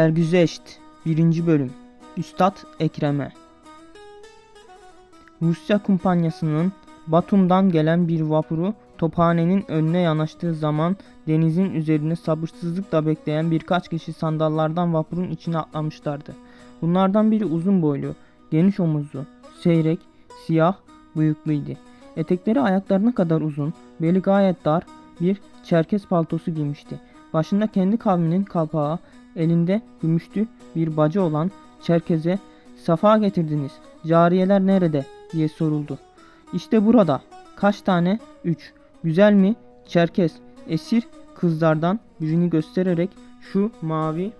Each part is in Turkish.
Sergüzeşt 1. Bölüm Üstad Ekrem'e Rusya kumpanyasının Batum'dan gelen bir vapuru Tophane'nin önüne yanaştığı zaman denizin üzerinde sabırsızlıkla bekleyen birkaç kişi sandallardan vapurun içine atlamışlardı. Bunlardan biri uzun boylu, geniş omuzlu, seyrek, siyah, bıyıklıydı. Etekleri ayaklarına kadar uzun, beli gayet dar bir çerkez paltosu giymişti. Başında kendi kavminin kalpağı, elinde gümüşlü bir bacı olan Çerkez'e safa getirdiniz. Cariyeler nerede? diye soruldu. İşte burada. Kaç tane? Üç. Güzel mi? Çerkez. Esir kızlardan birini göstererek şu mavi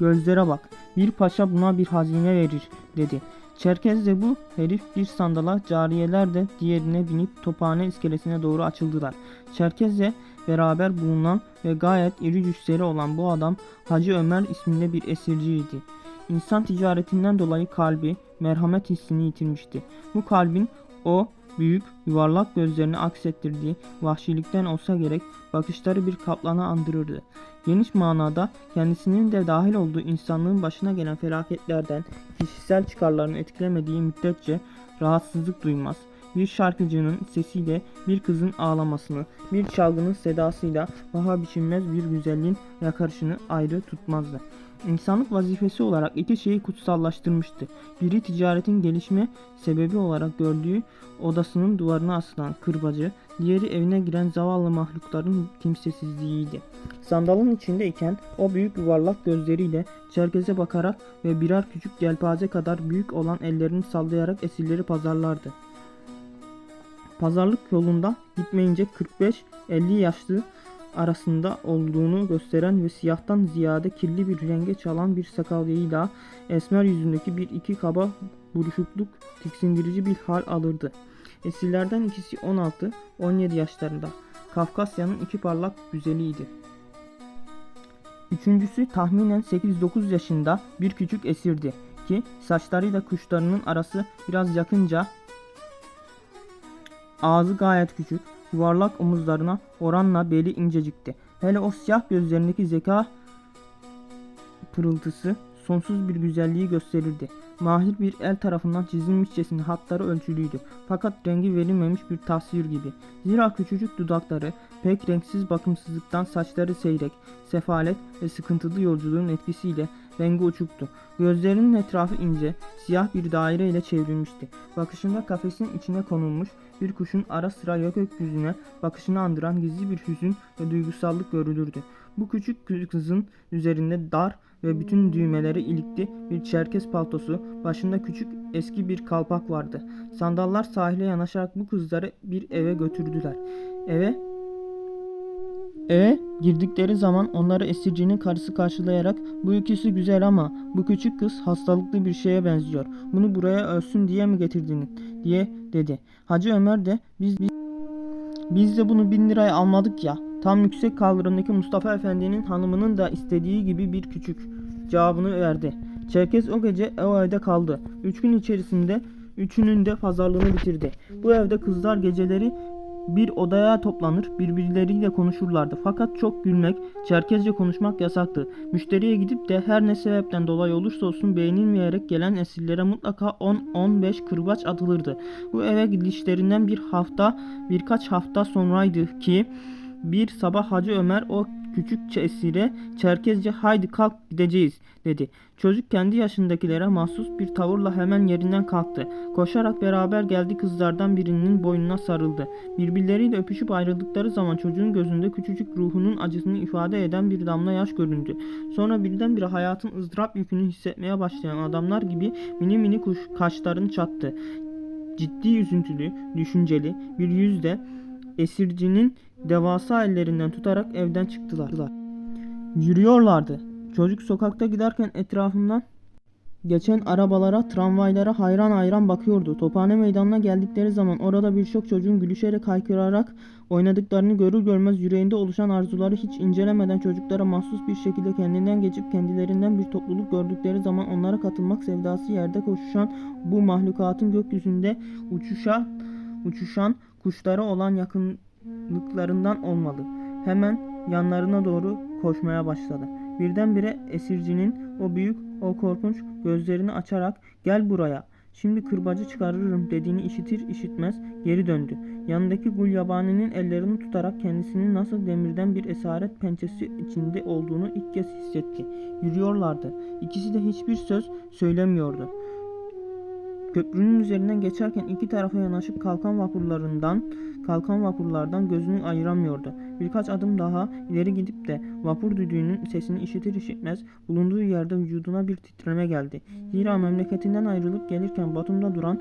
Gözlere bak. Bir paşa buna bir hazine verir dedi. Çerkez de bu herif bir sandala, cariyeler de diğerine binip tophane iskelesine doğru açıldılar. Çerkezle beraber bulunan ve gayet iri cüsseli olan bu adam Hacı Ömer isminde bir esirciydi. İnsan ticaretinden dolayı kalbi merhamet hissini yitirmişti. Bu kalbin o büyük yuvarlak gözlerini aksettirdiği vahşilikten olsa gerek bakışları bir kaplanı andırırdı. Geniş manada kendisinin de dahil olduğu insanlığın başına gelen felaketlerden kişisel çıkarlarını etkilemediği müddetçe rahatsızlık duymaz. Bir şarkıcının sesiyle bir kızın ağlamasını, bir çalgının sedasıyla paha biçilmez bir güzelliğin yakarışını ayrı tutmazdı. İnsanlık vazifesi olarak iki şeyi kutsallaştırmıştı. Biri ticaretin gelişme sebebi olarak gördüğü odasının duvarına asılan kırbacı, diğeri evine giren zavallı mahlukların kimsesizliğiydi. Sandalın içindeyken o büyük yuvarlak gözleriyle Çerkez'e bakarak ve birer küçük yelpaze kadar büyük olan ellerini sallayarak esirleri pazarlardı. Pazarlık yolunda gitmeyince 45-50 yaşlı arasında olduğunu gösteren ve siyahtan ziyade kirli bir renge çalan bir sakalyayla esmer yüzündeki bir iki kaba buruşukluk tiksindirici bir hal alırdı. Esirlerden ikisi 16-17 yaşlarında. Kafkasya'nın iki parlak güzeliydi. Üçüncüsü tahminen 8-9 yaşında bir küçük esirdi ki saçlarıyla kuşlarının arası biraz yakınca ağzı gayet küçük, yuvarlak omuzlarına oranla beli incecikti. Hele o siyah gözlerindeki zeka pırıltısı sonsuz bir güzelliği gösterirdi. Mahir bir el tarafından çizilmişçesine hatları ölçülüydü. Fakat rengi verilmemiş bir tasvir gibi. Zira küçücük dudakları, pek renksiz bakımsızlıktan saçları seyrek, sefalet ve sıkıntılı yolculuğun etkisiyle rengi uçuktu. Gözlerinin etrafı ince, siyah bir daire ile çevrilmişti. Bakışında kafesin içine konulmuş bir kuşun ara sıra gökyüzüne bakışını andıran gizli bir hüzün ve duygusallık görülürdü. Bu küçük kızın üzerinde dar ve bütün düğmeleri ilikli bir çerkez paltosu, başında küçük eski bir kalpak vardı. Sandallar sahile yanaşarak bu kızları bir eve götürdüler. Eve Eve girdikleri zaman onları esircinin karısı karşılayarak bu ikisi güzel ama bu küçük kız hastalıklı bir şeye benziyor. Bunu buraya ölsün diye mi getirdin diye dedi. Hacı Ömer de biz biz, biz de bunu bin liraya almadık ya. Tam yüksek kaldırımdaki Mustafa Efendi'nin hanımının da istediği gibi bir küçük cevabını verdi. Çerkez o gece o evde kaldı. Üç gün içerisinde üçünün de pazarlığını bitirdi. Bu evde kızlar geceleri bir odaya toplanır, birbirleriyle konuşurlardı. Fakat çok gülmek, Çerkezce konuşmak yasaktı. Müşteriye gidip de her ne sebepten dolayı olursa olsun beğenilmeyerek gelen esirlere mutlaka 10-15 kırbaç atılırdı. Bu eve gidişlerinden bir hafta, birkaç hafta sonraydı ki bir sabah Hacı Ömer o küçük esire Çerkezce haydi kalk gideceğiz dedi. Çocuk kendi yaşındakilere mahsus bir tavırla hemen yerinden kalktı. Koşarak beraber geldi kızlardan birinin boynuna sarıldı. Birbirleriyle öpüşüp ayrıldıkları zaman çocuğun gözünde küçücük ruhunun acısını ifade eden bir damla yaş göründü. Sonra birdenbire hayatın ızdırap yükünü hissetmeye başlayan adamlar gibi mini mini kuş kaşlarını çattı. Ciddi üzüntülü, düşünceli bir yüzle esircinin devasa ellerinden tutarak evden çıktılar. Yürüyorlardı. Çocuk sokakta giderken etrafından geçen arabalara, tramvaylara hayran hayran bakıyordu. Tophane meydanına geldikleri zaman orada birçok çocuğun gülüşerek haykırarak oynadıklarını görür görmez yüreğinde oluşan arzuları hiç incelemeden çocuklara mahsus bir şekilde kendinden geçip kendilerinden bir topluluk gördükleri zaman onlara katılmak sevdası yerde koşuşan bu mahlukatın gökyüzünde uçuşa uçuşan kuşlara olan yakınlıklarından olmalı. hemen yanlarına doğru koşmaya başladı. Birdenbire esircinin o büyük, o korkunç gözlerini açarak gel buraya, şimdi kırbacı çıkarırım dediğini işitir işitmez geri döndü. Yanındaki Gulyabane'nin ellerini tutarak kendisinin nasıl demirden bir esaret pençesi içinde olduğunu ilk kez hissetti. Yürüyorlardı. İkisi de hiçbir söz söylemiyordu. Köprünün üzerinden geçerken iki tarafa yanaşıp kalkan vapurlarından kalkan vapurlardan gözünü ayıramıyordu. Birkaç adım daha ileri gidip de vapur düdüğünün sesini işitir işitmez bulunduğu yerde vücuduna bir titreme geldi. Zira memleketinden ayrılıp gelirken Batum'da duran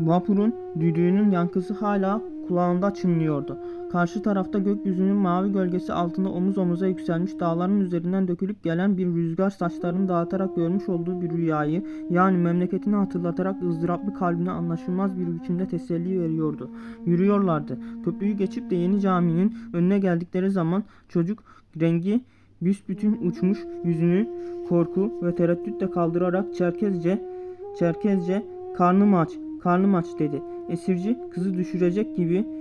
vapurun düdüğünün yankısı hala kulağında çınlıyordu. Karşı tarafta gökyüzünün mavi gölgesi altında omuz omuza yükselmiş dağların üzerinden dökülüp gelen bir rüzgar saçlarını dağıtarak görmüş olduğu bir rüyayı yani memleketini hatırlatarak ızdıraplı kalbine anlaşılmaz bir biçimde teselli veriyordu. Yürüyorlardı. Köprüyü geçip de yeni caminin önüne geldikleri zaman çocuk rengi büsbütün uçmuş yüzünü korku ve tereddütle kaldırarak Çerkezce Çerkezce karnım aç karnım aç dedi. Esirci kızı düşürecek gibi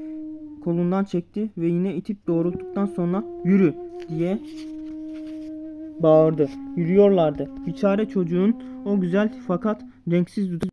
kolundan çekti ve yine itip doğrulttuktan sonra yürü diye bağırdı. Yürüyorlardı. Biçare çocuğun o güzel fakat renksiz dud-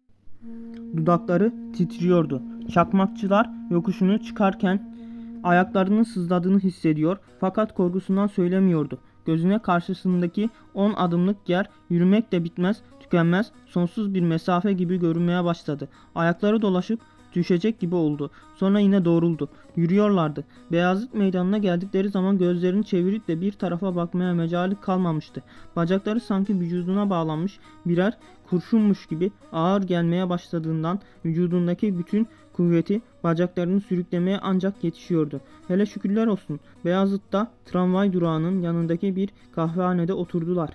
dudakları titriyordu. Çakmakçılar yokuşunu çıkarken ayaklarının sızladığını hissediyor fakat korkusundan söylemiyordu. Gözüne karşısındaki 10 adımlık yer yürümek de bitmez, tükenmez, sonsuz bir mesafe gibi görünmeye başladı. Ayakları dolaşıp düşecek gibi oldu. Sonra yine doğruldu. Yürüyorlardı. Beyazıt meydanına geldikleri zaman gözlerini çevirip de bir tarafa bakmaya mecali kalmamıştı. Bacakları sanki vücuduna bağlanmış birer kurşunmuş gibi ağır gelmeye başladığından vücudundaki bütün kuvveti bacaklarını sürüklemeye ancak yetişiyordu. Hele şükürler olsun Beyazıt'ta tramvay durağının yanındaki bir kahvehanede oturdular.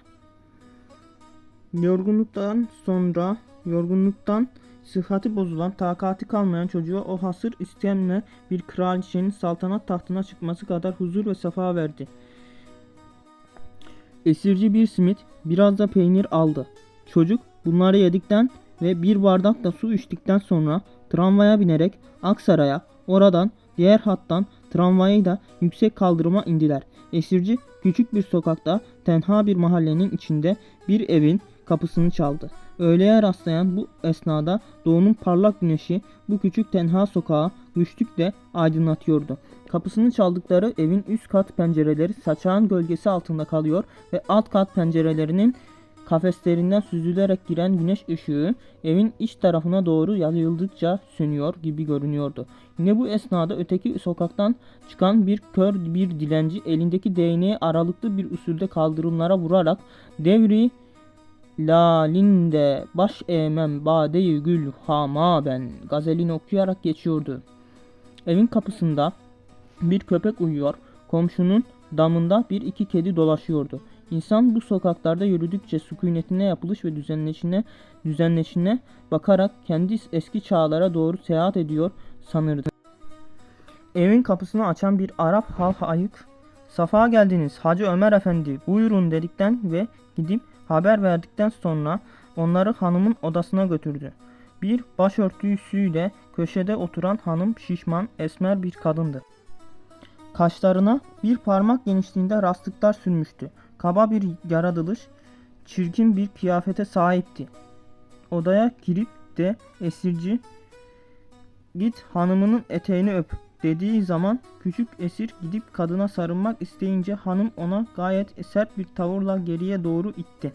Yorgunluktan sonra yorgunluktan sıhhati bozulan, takati kalmayan çocuğa o hasır istemle bir kraliçenin saltanat tahtına çıkması kadar huzur ve safa verdi. Esirci bir simit, biraz da peynir aldı. Çocuk bunları yedikten ve bir bardak da su içtikten sonra tramvaya binerek Aksaray'a, oradan diğer hattan tramvayı da yüksek kaldırıma indiler. Esirci küçük bir sokakta tenha bir mahallenin içinde bir evin kapısını çaldı. Öğleye rastlayan bu esnada doğunun parlak güneşi bu küçük tenha sokağı güçlükle aydınlatıyordu. Kapısını çaldıkları evin üst kat pencereleri saçağın gölgesi altında kalıyor ve alt kat pencerelerinin kafeslerinden süzülerek giren güneş ışığı evin iç tarafına doğru yayıldıkça sönüyor gibi görünüyordu. Yine bu esnada öteki sokaktan çıkan bir kör bir dilenci elindeki değneği aralıklı bir usulde kaldırımlara vurarak devri Lalinde baş eğmem badeyi gül hama ben gazelini okuyarak geçiyordu. Evin kapısında bir köpek uyuyor, komşunun damında bir iki kedi dolaşıyordu. İnsan bu sokaklarda yürüdükçe sükunetine yapılış ve düzenleşine, düzenleşine bakarak kendi eski çağlara doğru seyahat ediyor sanırdı. Evin kapısını açan bir Arap hal ayık, Safa geldiniz Hacı Ömer Efendi buyurun dedikten ve gidip haber verdikten sonra onları hanımın odasına götürdü. Bir başörtüsüyle köşede oturan hanım şişman esmer bir kadındı. Kaşlarına bir parmak genişliğinde rastlıklar sürmüştü. Kaba bir yaratılış, çirkin bir kıyafete sahipti. Odaya girip de esirci git hanımının eteğini öp dediği zaman küçük esir gidip kadına sarılmak isteyince hanım ona gayet sert bir tavırla geriye doğru itti.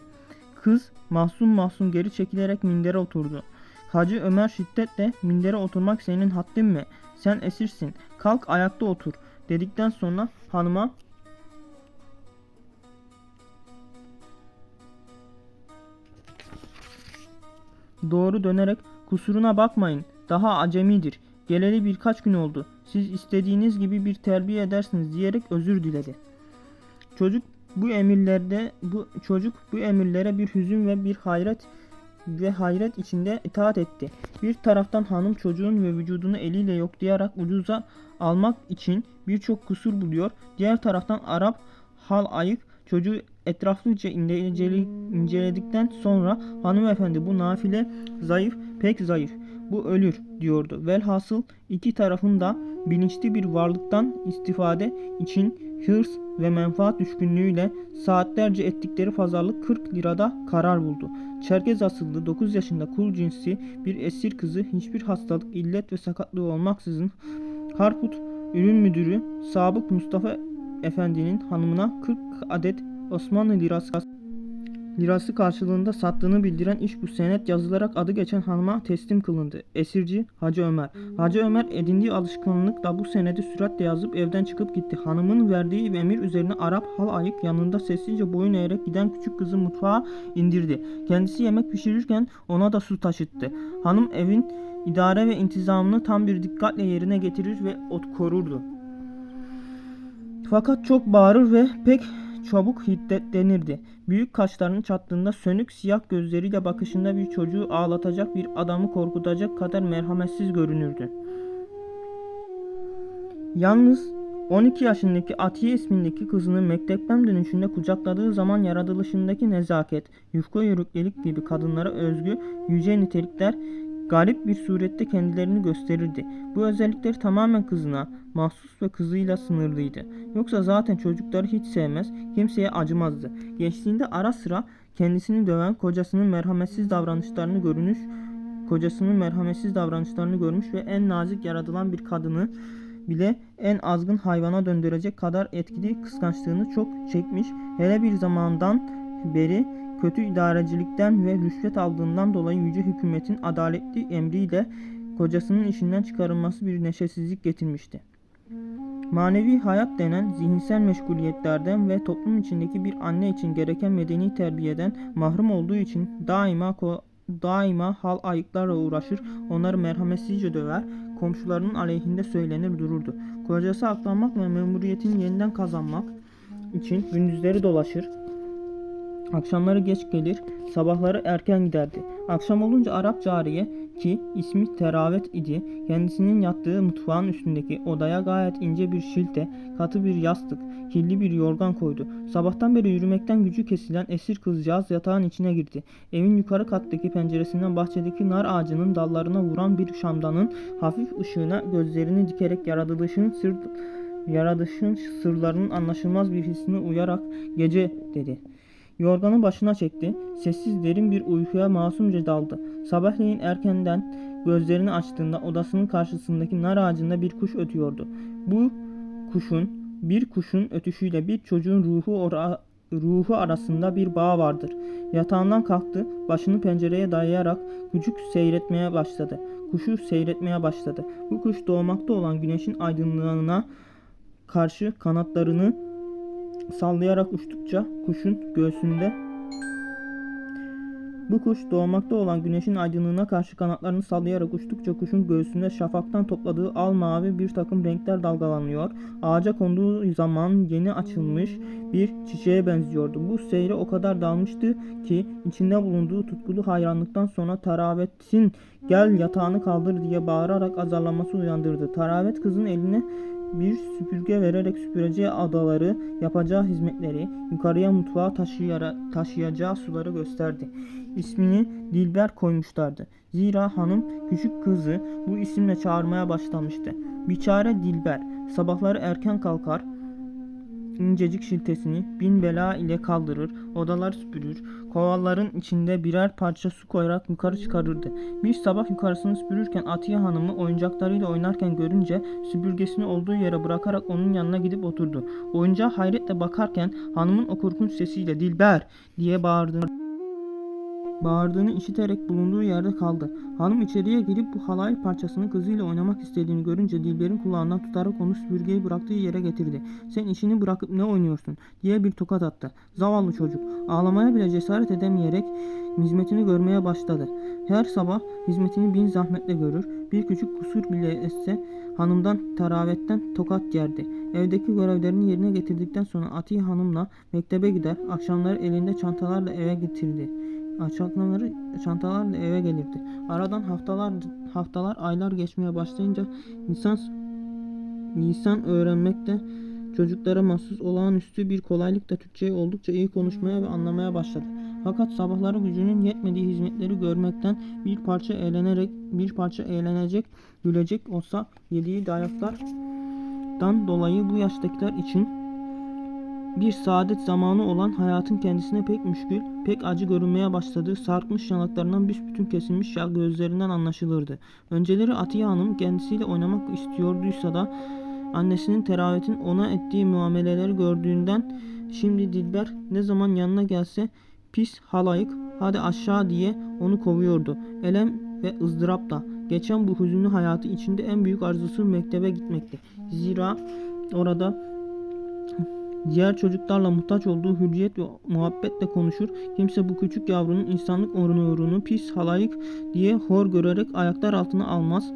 Kız mahzun mahzun geri çekilerek mindere oturdu. Hacı Ömer şiddetle mindere oturmak senin haddin mi? Sen esirsin. Kalk ayakta otur dedikten sonra hanıma doğru dönerek kusuruna bakmayın. Daha acemidir. Geleli birkaç gün oldu. Siz istediğiniz gibi bir terbiye edersiniz diyerek özür diledi. Çocuk bu emirlerde bu çocuk bu emirlere bir hüzün ve bir hayret ve hayret içinde itaat etti. Bir taraftan hanım çocuğun ve vücudunu eliyle yoklayarak ucuza almak için birçok kusur buluyor. Diğer taraftan Arap hal ayık çocuğu etraflıca incele- inceledikten sonra hanımefendi bu nafile zayıf pek zayıf bu ölür diyordu. Velhasıl iki tarafın da bilinçli bir varlıktan istifade için hırs ve menfaat düşkünlüğüyle saatlerce ettikleri pazarlık 40 lirada karar buldu. Çerkez asıllı 9 yaşında kul cinsi bir esir kızı hiçbir hastalık, illet ve sakatlığı olmaksızın Harput ürün müdürü Sabık Mustafa Efendi'nin hanımına 40 adet Osmanlı lirası lirası karşılığında sattığını bildiren iş bu senet yazılarak adı geçen hanıma teslim kılındı. Esirci Hacı Ömer. Hacı Ömer edindiği alışkanlıkla bu senedi süratle yazıp evden çıkıp gitti. Hanımın verdiği emir üzerine Arap hal ayık yanında sessizce boyun eğerek giden küçük kızı mutfağa indirdi. Kendisi yemek pişirirken ona da su taşıttı. Hanım evin idare ve intizamını tam bir dikkatle yerine getirir ve ot korurdu. Fakat çok bağırır ve pek çabuk hiddetlenirdi. Büyük kaşlarının çattığında sönük siyah gözleriyle bakışında bir çocuğu ağlatacak bir adamı korkutacak kadar merhametsiz görünürdü. Yalnız 12 yaşındaki Atiye ismindeki kızını mektepten dönüşünde kucakladığı zaman yaratılışındaki nezaket, yufka yörüklelik gibi kadınlara özgü yüce nitelikler garip bir surette kendilerini gösterirdi. Bu özellikler tamamen kızına, mahsus ve kızıyla sınırlıydı. Yoksa zaten çocukları hiç sevmez, kimseye acımazdı. Gençliğinde ara sıra kendisini döven kocasının merhametsiz davranışlarını görmüş, kocasının merhametsiz davranışlarını görmüş ve en nazik yaratılan bir kadını bile en azgın hayvana döndürecek kadar etkili kıskançlığını çok çekmiş. Hele bir zamandan beri kötü idarecilikten ve rüşvet aldığından dolayı yüce hükümetin adaletli emriyle kocasının işinden çıkarılması bir neşesizlik getirmişti. Manevi hayat denen zihinsel meşguliyetlerden ve toplum içindeki bir anne için gereken medeni terbiyeden mahrum olduğu için daima daima hal ayıklarla uğraşır, onları merhametsizce döver, komşularının aleyhinde söylenir dururdu. Kocası aklanmak ve memuriyetini yeniden kazanmak için gündüzleri dolaşır, Akşamları geç gelir, sabahları erken giderdi. Akşam olunca Arap cariye ki ismi Teravet idi, kendisinin yattığı mutfağın üstündeki odaya gayet ince bir şilte, katı bir yastık, kirli bir yorgan koydu. Sabahtan beri yürümekten gücü kesilen esir kızcağız yatağın içine girdi. Evin yukarı kattaki penceresinden bahçedeki nar ağacının dallarına vuran bir şamdanın hafif ışığına gözlerini dikerek yaratılışın sır yaratışın sırlarının anlaşılmaz bir hissine uyarak gece dedi. Yorganı başına çekti. Sessiz derin bir uykuya masumca daldı. Sabahleyin erkenden gözlerini açtığında odasının karşısındaki nar ağacında bir kuş ötüyordu. Bu kuşun bir kuşun ötüşüyle bir çocuğun ruhu ora- ruhu arasında bir bağ vardır. Yatağından kalktı, başını pencereye dayayarak küçük seyretmeye başladı. Kuşu seyretmeye başladı. Bu kuş doğmakta olan güneşin aydınlığına karşı kanatlarını sallayarak uçtukça kuşun göğsünde bu kuş doğmakta olan güneşin aydınlığına karşı kanatlarını sallayarak uçtukça kuşun göğsünde şafaktan topladığı al mavi bir takım renkler dalgalanıyor. Ağaca konduğu zaman yeni açılmış bir çiçeğe benziyordu. Bu seyre o kadar dalmıştı ki içinde bulunduğu tutkulu hayranlıktan sonra Taravet'in gel yatağını kaldır diye bağırarak azarlaması uyandırdı. Taravet kızın eline bir süpürge vererek süpüreceği adaları, yapacağı hizmetleri, yukarıya mutfağa taşıyacağı suları gösterdi. İsmini Dilber koymuşlardı. Zira hanım küçük kızı bu isimle çağırmaya başlamıştı. Biçare Dilber sabahları erken kalkar, incecik şiltesini bin bela ile kaldırır, odalar süpürür, kovaların içinde birer parça su koyarak yukarı çıkarırdı. Bir sabah yukarısını süpürürken Atiye Hanım'ı oyuncaklarıyla oynarken görünce süpürgesini olduğu yere bırakarak onun yanına gidip oturdu. Oyuncağa hayretle bakarken hanımın o korkunç sesiyle Dilber diye bağırdığını Bağırdığını işiterek bulunduğu yerde kaldı. Hanım içeriye girip bu halay parçasını kızıyla oynamak istediğini görünce Dilber'in kulağından tutarak onu süpürgeyi bıraktığı yere getirdi. Sen işini bırakıp ne oynuyorsun diye bir tokat attı. Zavallı çocuk ağlamaya bile cesaret edemeyerek hizmetini görmeye başladı. Her sabah hizmetini bin zahmetle görür. Bir küçük kusur bile etse hanımdan taravetten tokat yerdi. Evdeki görevlerini yerine getirdikten sonra Atiye Hanım'la mektebe gider, akşamları elinde çantalarla eve getirdi. Akşamları çantalarla eve gelirdi. Aradan haftalar haftalar aylar geçmeye başlayınca lisan lisan öğrenmekte çocuklara mahsus olağanüstü bir kolaylıkla Türkçeyi oldukça iyi konuşmaya ve anlamaya başladı. Fakat sabahları gücünün yetmediği hizmetleri görmekten bir parça eğlenerek bir parça eğlenecek, gülecek olsa yediği dayaklardan dolayı bu yaştakiler için bir saadet zamanı olan hayatın kendisine pek müşkül, pek acı görünmeye başladığı sarkmış yanaklarından büsbütün kesilmiş yağ gözlerinden anlaşılırdı. Önceleri Atiye Hanım kendisiyle oynamak istiyorduysa da annesinin teravetin ona ettiği muameleleri gördüğünden şimdi Dilber ne zaman yanına gelse pis halayık hadi aşağı diye onu kovuyordu. Elem ve ızdırap da geçen bu hüzünlü hayatı içinde en büyük arzusu mektebe gitmekti. Zira orada Diğer çocuklarla muhtaç olduğu hürriyet ve muhabbetle konuşur. Kimse bu küçük yavrunun insanlık onurunu pis halayık diye hor görerek ayaklar altına almaz.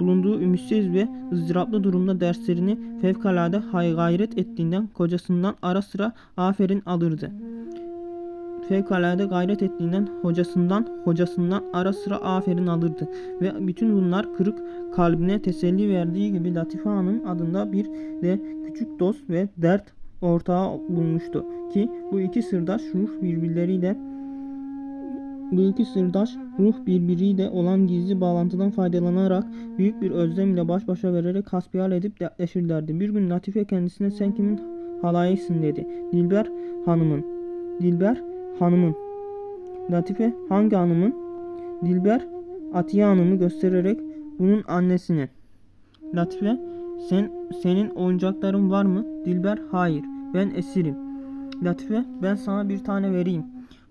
Bulunduğu ümitsiz ve ızdıraplı durumda derslerini fevkalade hay gayret ettiğinden kocasından ara sıra aferin alırdı. Fevkalade gayret ettiğinden hocasından hocasından ara sıra aferin alırdı ve bütün bunlar kırık kalbine teselli verdiği gibi Latife Hanım adında bir de küçük dost ve dert ortağı bulmuştu ki bu iki sırdaş ruh birbirleriyle bu iki sırdaş ruh birbiriyle olan gizli bağlantıdan faydalanarak büyük bir özlem ile baş başa vererek hasbihal edip dertleşirlerdi. Bir gün Latife kendisine sen kimin halayısın dedi. Dilber hanımın. Dilber hanımın. Latife hangi hanımın? Dilber Atiye hanımı göstererek bunun annesine. Latife sen senin oyuncakların var mı? Dilber hayır. Ben esirim. Latife ben sana bir tane vereyim.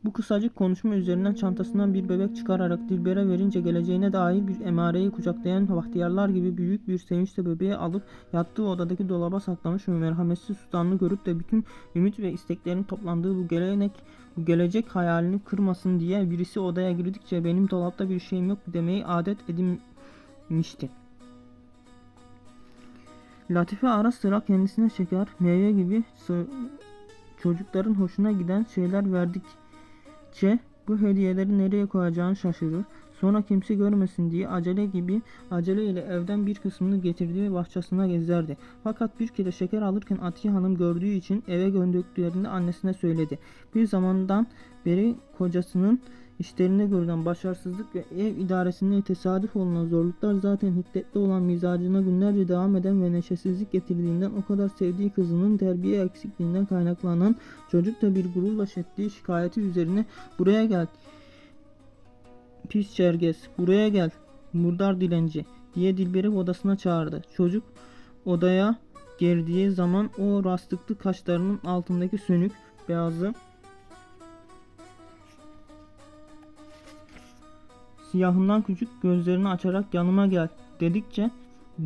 Bu kısacık konuşma üzerinden çantasından bir bebek çıkararak Dilber'e verince geleceğine dair bir emareyi kucaklayan bahtiyarlar gibi büyük bir sevinçle bebeği alıp yattığı odadaki dolaba saklamış ve merhametsiz sultanını görüp de bütün ümit ve isteklerin toplandığı bu gelenek bu gelecek hayalini kırmasın diye birisi odaya girdikçe benim dolapta bir şeyim yok demeyi adet edinmişti. Latife ara sıra kendisine şeker, meyve gibi çocukların hoşuna giden şeyler verdikçe bu hediyeleri nereye koyacağını şaşırır. Sonra kimse görmesin diye acele gibi aceleyle evden bir kısmını getirdiği bahçesine gezerdi. Fakat bir kere şeker alırken Atiye Hanım gördüğü için eve gönderdiklerini annesine söyledi. Bir zamandan beri kocasının İşlerinde görülen başarısızlık ve ev idaresinde tesadüf olunan zorluklar zaten hiddetli olan mizacına günlerce devam eden ve neşesizlik getirdiğinden o kadar sevdiği kızının terbiye eksikliğinden kaynaklanan çocuk da bir gururla ettiği şikayeti üzerine buraya gel pis çerges buraya gel murdar dilenci diye Dilber'i odasına çağırdı. Çocuk odaya girdiği zaman o rastlıklı kaşlarının altındaki sönük beyazı Siyahından küçük gözlerini açarak yanıma gel dedikçe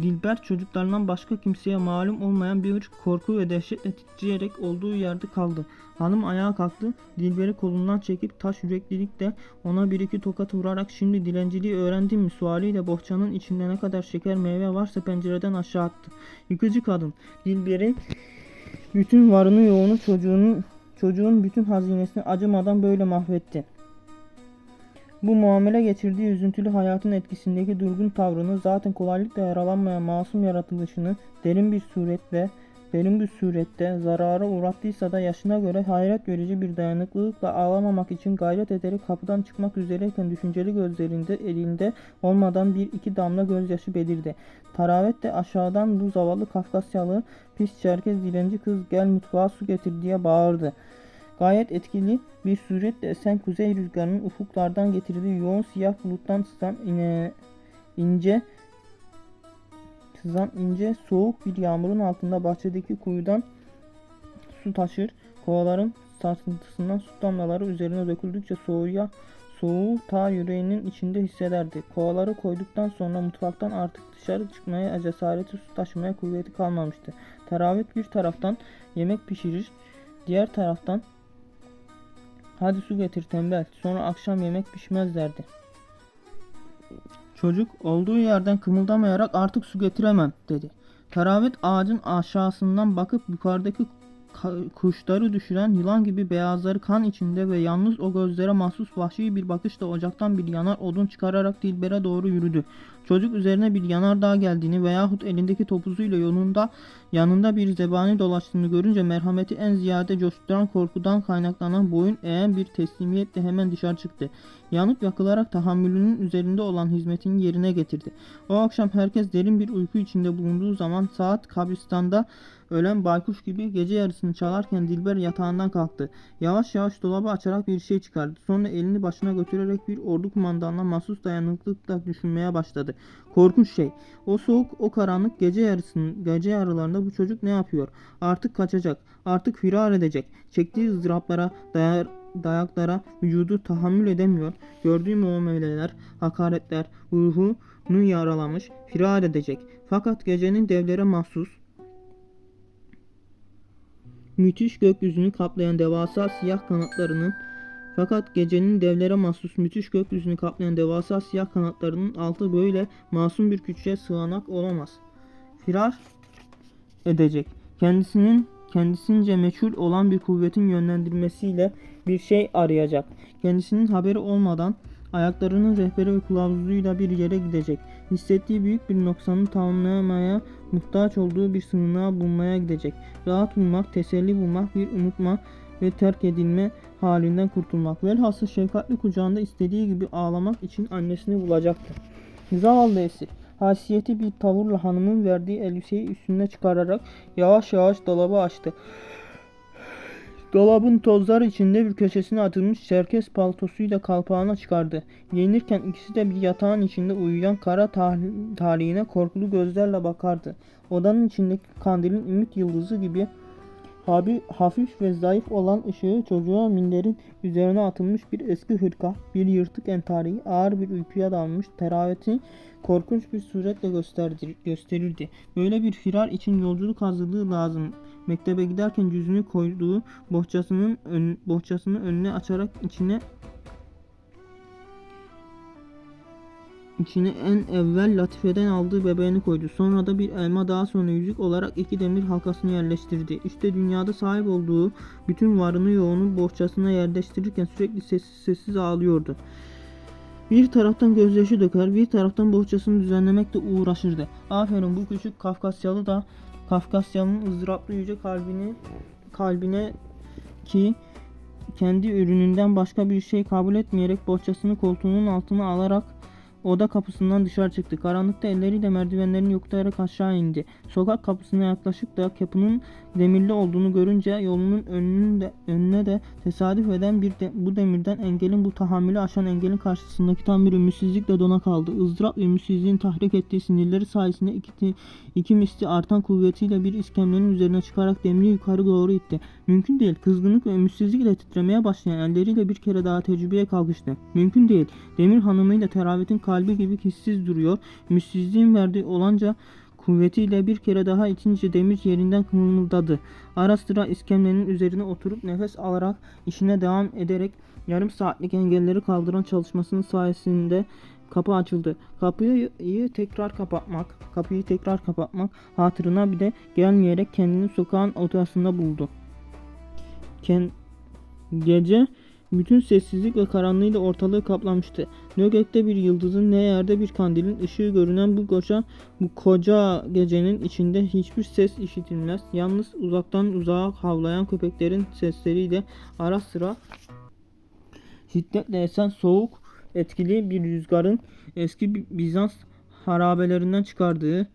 Dilber çocuklarından başka kimseye malum olmayan bir korku ve dehşetle titreyerek olduğu yerde kaldı. Hanım ayağa kalktı. Dilber'i kolundan çekip taş yüreklilikle ona bir iki tokat vurarak şimdi dilenciliği öğrendin mi sualiyle bohçanın içinde ne kadar şeker meyve varsa pencereden aşağı attı. Yıkıcı kadın. Dilber'in bütün varını yoğunu çocuğunun çocuğun bütün hazinesini acımadan böyle mahvetti. Bu muamele geçirdiği üzüntülü hayatın etkisindeki durgun tavrını, zaten kolaylıkla yaralanmayan masum yaratılışını derin bir suretle, derin bir surette zarara uğrattıysa da yaşına göre hayret verici bir dayanıklılıkla ağlamamak için gayret ederek kapıdan çıkmak üzereyken düşünceli gözlerinde elinde olmadan bir iki damla gözyaşı belirdi. Taravet de aşağıdan bu zavallı Kafkasyalı pis çerkez dilenci kız gel mutfağa su getir diye bağırdı. Gayet etkili bir suretle esen kuzey rüzgarının ufuklardan getirdiği yoğun siyah buluttan sızan ine, ince sızan ince soğuk bir yağmurun altında bahçedeki kuyudan su taşır. Kovaların sarsıntısından su damlaları üzerine döküldükçe soğuya soğuğu ta yüreğinin içinde hissederdi. Kovaları koyduktan sonra mutfaktan artık dışarı çıkmaya cesareti su taşımaya kuvveti kalmamıştı. Teravet bir taraftan yemek pişirir, diğer taraftan Hadi su getir tembel. Sonra akşam yemek pişmez derdi. Çocuk olduğu yerden kımıldamayarak artık su getiremem dedi. Teravet ağacın aşağısından bakıp yukarıdaki ka- kuşları düşüren yılan gibi beyazları kan içinde ve yalnız o gözlere mahsus vahşi bir bakışla ocaktan bir yanar odun çıkararak Dilber'e doğru yürüdü. Çocuk üzerine bir yanardağ geldiğini veyahut elindeki topuzuyla yolunda yanında bir zebani dolaştığını görünce merhameti en ziyade coşturan korkudan kaynaklanan boyun eğen bir teslimiyetle hemen dışarı çıktı. Yanıp yakılarak tahammülünün üzerinde olan hizmetini yerine getirdi. O akşam herkes derin bir uyku içinde bulunduğu zaman saat kabristanda ölen baykuş gibi gece yarısını çalarken Dilber yatağından kalktı. Yavaş yavaş dolabı açarak bir şey çıkardı. Sonra elini başına götürerek bir ordu kumandanına mahsus dayanıklılıkla düşünmeye başladı. Korkunç şey. O soğuk, o karanlık gece yarısının gece yarılarında bu çocuk ne yapıyor? Artık kaçacak. Artık firar edecek. Çektiği ızdıraplara, dayar, dayaklara vücudu tahammül edemiyor. Gördüğü muameleler, hakaretler ruhunu yaralamış, firar edecek. Fakat gecenin devlere mahsus müthiş gökyüzünü kaplayan devasa siyah kanatlarının fakat gecenin devlere mahsus müthiş gökyüzünü kaplayan devasa siyah kanatlarının altı böyle masum bir küçüğe sığanak olamaz. Firar edecek. Kendisinin kendisince meçhul olan bir kuvvetin yönlendirmesiyle bir şey arayacak. Kendisinin haberi olmadan ayaklarının rehberi ve kılavuzuyla bir yere gidecek. Hissettiği büyük bir noksanı tamamlayamaya muhtaç olduğu bir sığınağa bulmaya gidecek. Rahat bulmak, teselli bulmak, bir unutma ve terk edilme halinden kurtulmak. Velhasıl şefkatli kucağında istediği gibi ağlamak için annesini bulacaktı. Zavallı esir. Hasiyeti bir tavırla hanımın verdiği elbiseyi üstüne çıkararak yavaş yavaş dolabı açtı. Dolabın tozlar içinde bir köşesine atılmış çerkes paltosuyla kalpağına çıkardı. Giyinirken ikisi de bir yatağın içinde uyuyan kara talihine korkulu gözlerle bakardı. Odanın içindeki kandilin ümit yıldızı gibi Habi, hafif ve zayıf olan ışığı çocuğa minderin üzerine atılmış bir eski hırka, bir yırtık entariyi ağır bir uykuya dalmış teraveti korkunç bir suretle gösterirdi. Böyle bir firar için yolculuk hazırlığı lazım. Mektebe giderken yüzünü koyduğu bohçasının ön, bohçasını önüne açarak içine İçine en evvel Latife'den aldığı bebeğini koydu. Sonra da bir elma daha sonra yüzük olarak iki demir halkasını yerleştirdi. İşte dünyada sahip olduğu bütün varını yoğunu bohçasına yerleştirirken sürekli sessiz sessiz ağlıyordu. Bir taraftan gözyaşı döker, bir taraftan bohçasını düzenlemekle uğraşırdı. Aferin bu küçük Kafkasyalı da Kafkasyalı'nın ızdıraplı yüce kalbini kalbine ki kendi ürününden başka bir şey kabul etmeyerek bohçasını koltuğunun altına alarak Oda kapısından dışarı çıktı. Karanlıkta elleriyle merdivenlerini yoklayarak aşağı indi. Sokak kapısına yaklaşıp da kapının demirli olduğunu görünce yolunun önünde, önüne de tesadüf eden bir de, bu demirden engelin bu tahammülü aşan engelin karşısındaki tam bir ümitsizlikle dona kaldı. ızdırap ve ümitsizliğin tahrik ettiği sinirleri sayesinde iki, iki misli artan kuvvetiyle bir iskemlenin üzerine çıkarak demiri yukarı doğru itti. Mümkün değil. Kızgınlık ve ümitsizlikle titremeye başlayan elleriyle bir kere daha tecrübeye kalkıştı. Mümkün değil. Demir hanımıyla teravetin kalbi gibi hissiz duruyor. Ümitsizliğin verdiği olanca kuvvetiyle bir kere daha itince demir yerinden kımıldadı. Ara sıra iskemlenin üzerine oturup nefes alarak işine devam ederek yarım saatlik engelleri kaldıran çalışmasının sayesinde kapı açıldı. Kapıyı tekrar kapatmak, kapıyı tekrar kapatmak hatırına bir de gelmeyerek kendini sokağın ortasında buldu. Ken gece bütün sessizlik ve karanlığıyla ortalığı kaplamıştı. Ne gökte bir yıldızın ne yerde bir kandilin ışığı görünen bu koca, bu koca gecenin içinde hiçbir ses işitilmez. Yalnız uzaktan uzağa havlayan köpeklerin sesleriyle ara sıra şiddetle esen soğuk etkili bir rüzgarın eski Bizans harabelerinden çıkardığı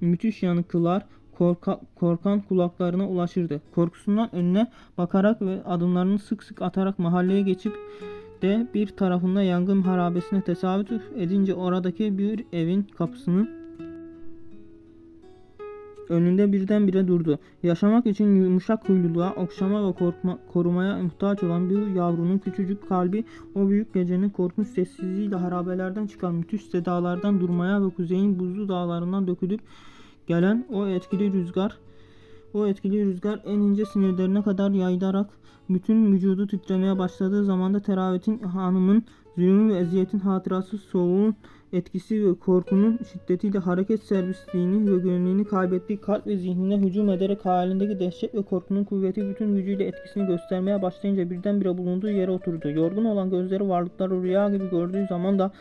müthiş yanıklar korka, korkan kulaklarına ulaşırdı. Korkusundan önüne bakarak ve adımlarını sık sık atarak mahalleye geçip de bir tarafında yangın harabesine tesadüf edince oradaki bir evin kapısının önünde birdenbire durdu. Yaşamak için yumuşak huyluluğa, okşama ve korkma, korumaya muhtaç olan bir yavrunun küçücük kalbi o büyük gecenin korkunç sessizliğiyle harabelerden çıkan müthiş sedalardan durmaya ve kuzeyin buzlu dağlarından dökülüp gelen o etkili rüzgar o etkili rüzgar en ince sinirlerine kadar yayılarak bütün vücudu titremeye başladığı zaman da teravetin hanımın Zulmün ve eziyetin hatırası soğuğun etkisi ve korkunun şiddetiyle hareket serbestliğini ve gönlünü kaybettiği kalp ve zihnine hücum ederek halindeki dehşet ve korkunun kuvveti bütün gücüyle etkisini göstermeye başlayınca birdenbire bulunduğu yere oturdu. Yorgun olan gözleri varlıkları rüya gibi gördüğü zaman da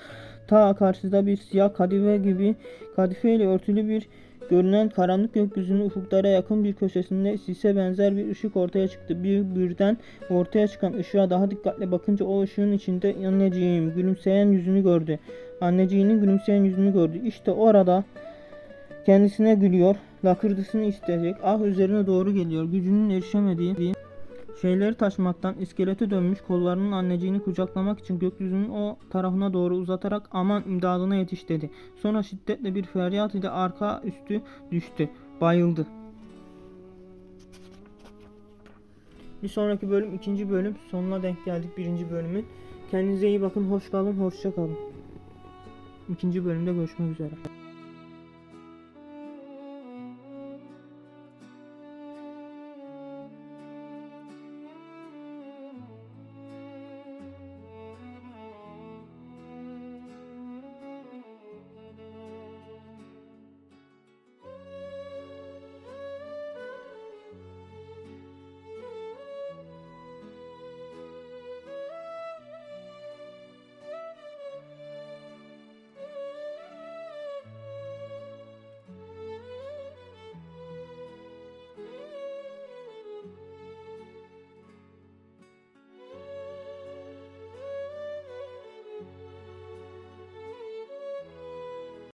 ta karşısında bir siyah kadife gibi kadifeyle örtülü bir görünen karanlık gökyüzünün ufuklara yakın bir köşesinde sise benzer bir ışık ortaya çıktı. Bir birden ortaya çıkan ışığa daha dikkatle bakınca o ışığın içinde anneciğim gülümseyen yüzünü gördü. Anneciğinin gülümseyen yüzünü gördü. İşte orada kendisine gülüyor. Lakırdısını isteyecek. Ah üzerine doğru geliyor. Gücünün erişemediği şeyleri taşımaktan iskelete dönmüş kollarının anneciğini kucaklamak için gökyüzünün o tarafına doğru uzatarak aman imdadına yetiş dedi. Sonra şiddetle bir feryat ile arka üstü düştü. Bayıldı. Bir sonraki bölüm ikinci bölüm sonuna denk geldik birinci bölümün. Kendinize iyi bakın, hoş kalın, hoşça kalın. İkinci bölümde görüşmek üzere.